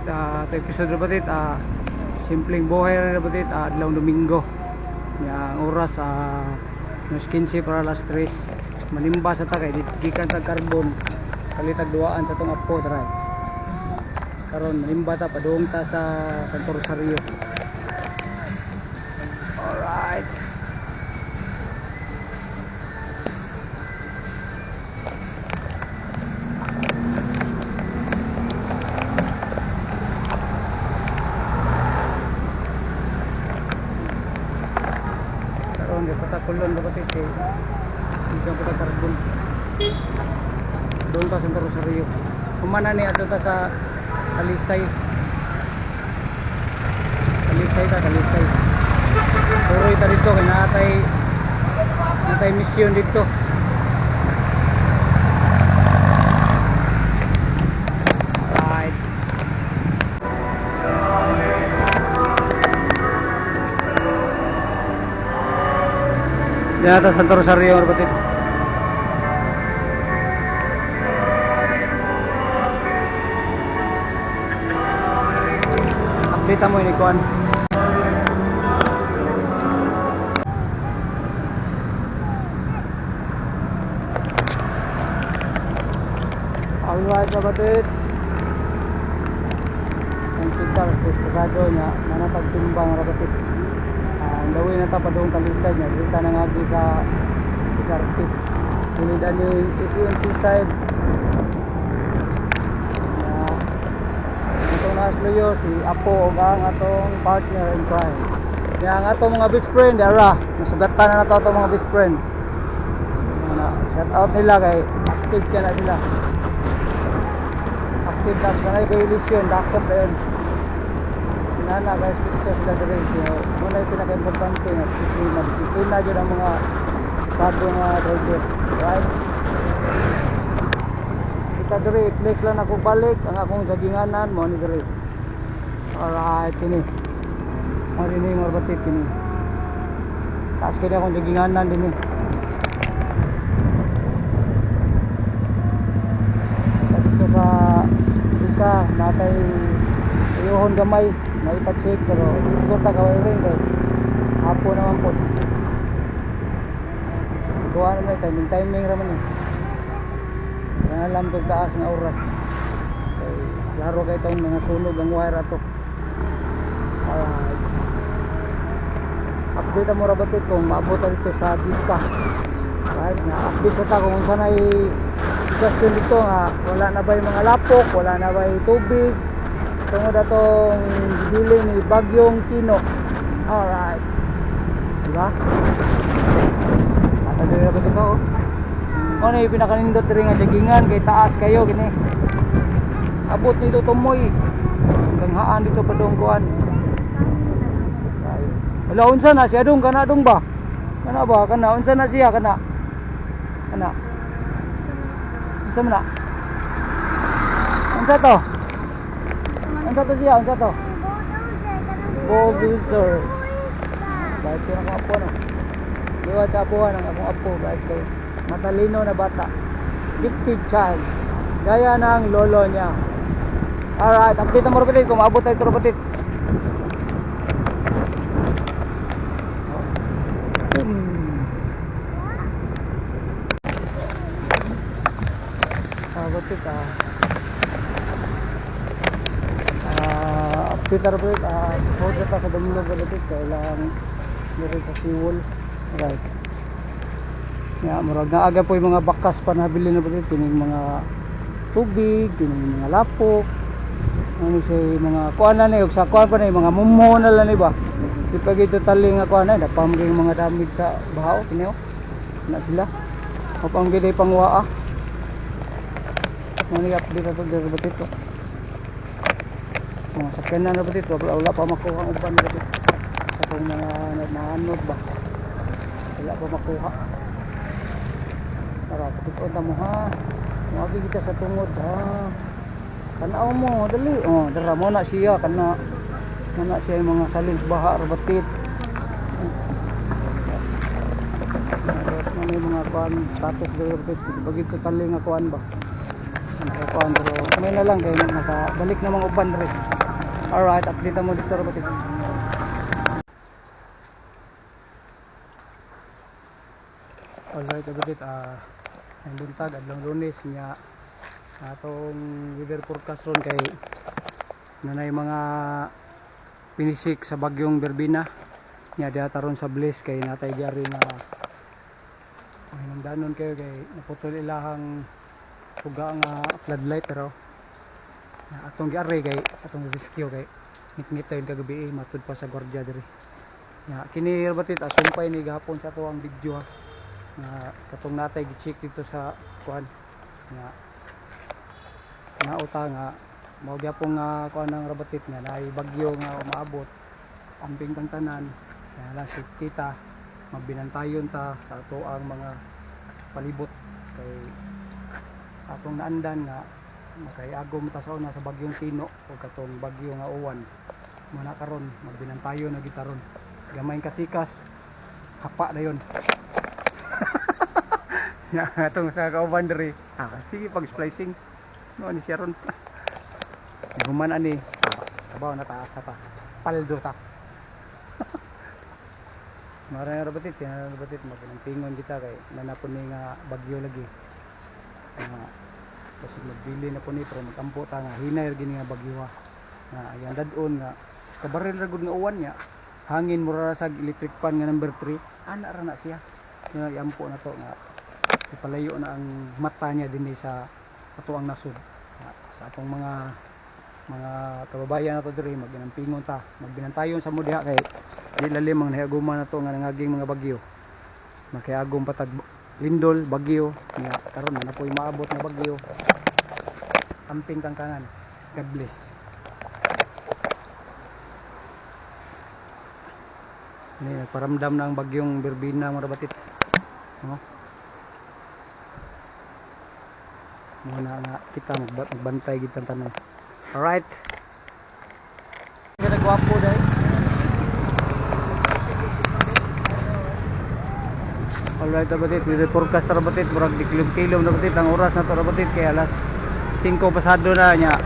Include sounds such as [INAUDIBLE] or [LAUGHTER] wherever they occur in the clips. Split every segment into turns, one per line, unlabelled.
Rabatit, ah, ito episode rabatit, ah, simpleng buhay rin rabatit, ah, adlaw Domingo. Yang oras, ah, mas 15 para alas 3. Manimba sa takay, gikan tag karbon, kalitag duaan sa tong apo, try. Karon manimba ta, padung ta sa Santo Rosario. Ba kay hindi pata karbon doon ta sa Rosario. Kumana ni ato ta sa Talisay Talisay ta Talisay Suroy ta dito kay natay natay mission dito Yan ata Santo Rosario Marbatit. Update mo ini kuan. Alright Marbatit. Ang kita sa pasado niya, manatag simbang Marbatit. Ah, ang dawin na tapadong talisay niya kita na nga sa isarti tulid ani SUNC side. Itong nasluyo si Apo ug ang atong partner in crime. Kaya ang atong mga best friend ara nasugatan na nato atong mga best friend. Shout out nila kay active ka na sila active na sa kay ilisyon dakop na yun nana guys dito sila dire so muna yung pinaka-importante na disiplina disiplina dyan ang mga sado nga driver right? Kita dire flex lang ako balik ang akong jaginganan mo ni dire alright ini mo rin yung marbatit ini taas kaya akong jaginganan din eh dito sa isa natay Ayuhon gamay, may pa-check pero siguro ta kaway rin kay hapo naman po. Kuha naman timing, timing raman eh. Kaya alam kung taas ng oras. Kay laro kay itong mga sunog ang wire ato. Alright. Update mo rabatit kung maabot dito sa Dita. Right, na update sa ta kung saan ay question dito nga wala na ba yung mga lapok, wala na ba yung tubig, tungod atong gibili ni Bagyong Kino. Alright. Diba? Ata diri ra ito oh. Ano yung pinakanindot diri nga jagingan kay taas kayo gini. Abot nito tumoy. Hanggang haan dito pa dong kuan. Wala unsa na siya dong kana dong ba? Kana ba? Kana unsa na siya kana? Kana. Unsa man na? Unsa to? Unsa to siya? Unsa to? Bulldozer. Bahit siya ng apo no. Diwa sa apuhan ang akong apo. Bahit kay matalino na bata. Gifted child. Gaya ng lolo niya. Alright, update na mo rin kung maabot tayo ito robotit. Hmm. Ah, robotit ah. Ah, na na ta sa Domingo robotit. Kailangan meron sa fuel. Right. Ya, murag na aga po yung mga bakas pa nabili na ba dito, yung mga tubig, yung mga lapok, ano yung mga kuan na na, sa kuan pa na, yung mga mumo na lang ba? Di pa gito taling nga kuan na, napam yung mga damig sa bahaw, kiniyo, na sila. Kapang gito pang waa. Mga update na ito, dito ba dito? Mga sakyan na na ba dito, wala, wala pa makuha ang uban na dito. Sa kung mga naanod ba? Wala pa makuha. Tara, sakit ta mo ha. Magi kita sa tungod ha. Kanaw mo, dali. Oh, dara mo na siya kana. Kana siya yung mga saling baha rabatit. Ano yung mga kuan status rabatit. Pag ito taling kuan ba. Ano kuan pero may na lang kay nakabalik na mga uban rin. Alright, update mo dito Robatit. Alright, Robatit. Ah, ang buntag, adlang lunes niya atong weather forecast ron kay nanay mga pinisik sa bagyong Berbina niya diata ron sa Bliss kay natay gyari nga ay nandanon kayo kay naputol ilahang tuga nga floodlight pero atong gyari kay atong rescue kay ngit-ngit tayo kagabi eh, matud pa sa gwardiya diri. Ya kini batit asumpay ni gahapon sa to ang video ha. Nga katong natay gi-check dito sa kuan nga nauta nga mao gyapon nga kuan ng rabatit nga naay bagyo nga umaabot amping kang tanan kaya si tita magbinantayon ta sa ato ang mga palibot. Kay sa atong naandan nga makayagom ta sa una sa bagyong Tino o katong bagyo nga uwan muna karon magbinantayon na gitaron gamay kasikas hapa na yon [LAUGHS] ya atong sa kauban diri. Ah sige pag splicing. No ni siya ron [LAUGHS] guman ani. Kabaw na taas pa paldo ta. [LAUGHS] Marang rabatit, yan rabatit, magpingon kita kay nanapon ni nga bagyo lagi. Nga, kasi magbili na po ni, pero magkampo ta nga, hinay gini nga bagyo. Nga, ayan dadon nga, kabaril ra gud nga uwan niya, hangin mura ra sa electric fan nga number 3, ana ra na siya. Nga, iampo na to nga, ipalayo na ang mata niya din sa ato ang nasud. Nga, sa atong mga mga kababayan nato diri maginampingon ta magbinantayon sa mudya kay di lalim ang nahiaguman nato nga nangaging mga bagyo makiagom patag lindol bagyo nga karon na napoy maabot na bagyo amping kang kangan God bless Ini nagparamdam na ang bagyong Berbina mga rabatit. No? Muna nga kita magba- magbantay kita tanan. Alright. Kita gwapo dahil. Alright, rabatit. May forecast rabatit. Murag di kilom-kilom rabatit. Ang oras na to rabatit. Kaya alas 5 pasado na niya.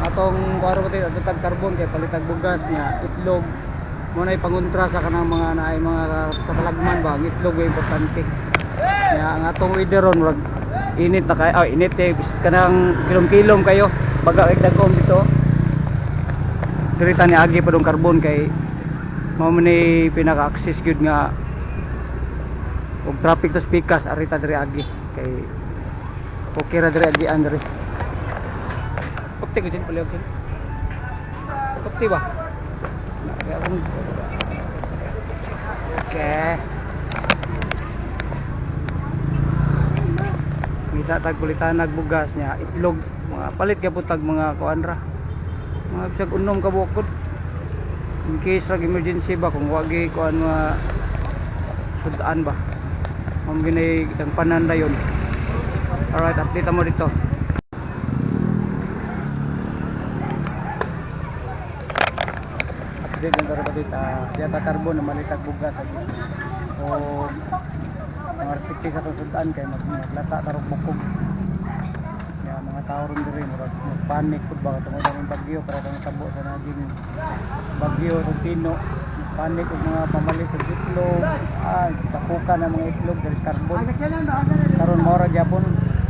Atong kuha rabatit. Atong tag carbon. Kaya palitag bugas niya. Itlog. Muna ipanguntra sa kanang mga naay mga katalagman ba. Ang itlog ay importante. Kaya ang atong weather ron. Murag init na kayo. Oh, init eh. Kanang kilom-kilom kayo. Baga kay dagom dito. Dirita ni agi pa dong carbon kay mao ni pinaka-access gyud nga og traffic to pikas arita diri agi. Kay okay ra diri agi andre. Ukti ko din pala din Ukti ba? Okay. Kita tag kulitan nagbugas niya. Itlog mga palit ka tag mga kuan ra. Mga bisag unom ka bukod. In case rag emergency ba kung wagi kuan mga sudaan ba ang ginay kitang pananda yon alright update mo dito. Update ng karabatit uh, yata carbon na malitag bugas. Agi o mga resipi sa sudaan kay mag maglata tarong bukog. Ya mga tao ron diri murag panic pud ba? Tungod ang bagyo para kang tabo sa naging bagyo rutino panik og mga pamalit og itlog. Ah takukan ang mga itlog sa carbon. Karon mo ra gyapon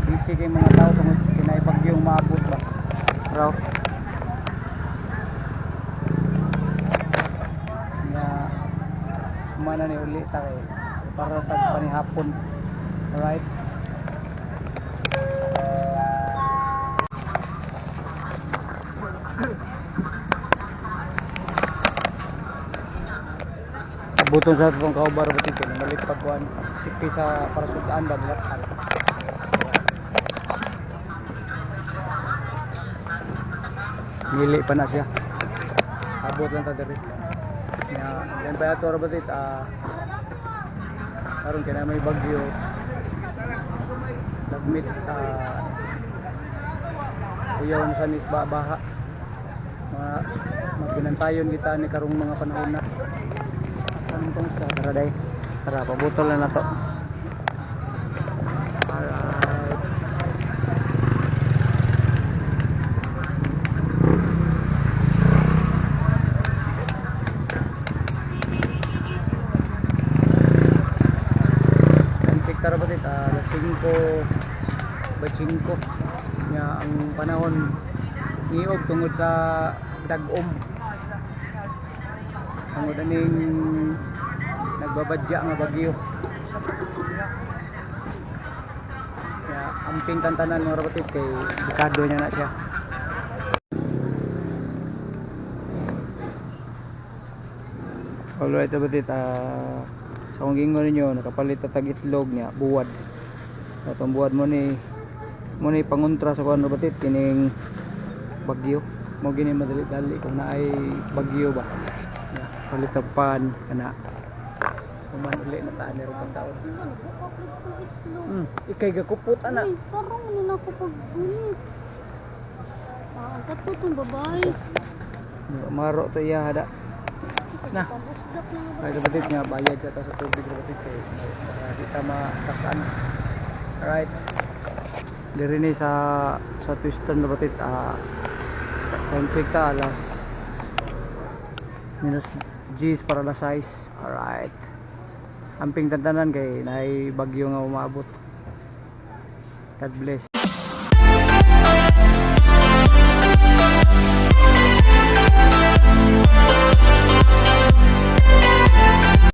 busy kay mga tao tungod kinay bagyong maabot ba? Raw nga mana ni uli ta kay para tag panihapon alright Buton sa itong kaubar ba tito na malit pagkuhan sipi sa para sudaan ba nilatan Mili pa na siya. Abot lang ta diri Ya, yan pa yato rabatit ah karon kay na may bagyo. Nagmit ah uyaw na sa nis ba baha mga magbinantayon kita ni karong mga panahon na hanggang sa Taraday tara pabutol na na to. Alright. Check tara ba dito ah, alas 5 ba 5 nga ang panahon. Niog tungod sa dagom. Tungod aning nagbabadya nga bagyo. Kaya amping tantanan mga rabatit kay dekado niya na siya. Alright, rabatit ah sa kong gingon ninyo nakapalit na tag itlog niya buwad. Atong buwad mo ni mo ni pangontra sa kuan rabatit kining bagyo. Mo gini madali-dali kung naay bagyo ba. Palit pan kana kuman uli na taan ni ron taon hmm. Ikay gakupot ana
Ay, parang nila ko pag-ulit. Ah, ang katutong babae.
maro to iya hada. Na.
Na nga
ay rabatit nga bayad ta sa tubig rabatit kay para di ta matakan alright. Diri ni sa sa twistan rabatit ah ta alas minus G's para alas 6 alright amping tantanan kay naay bagyo nga umabot. God bless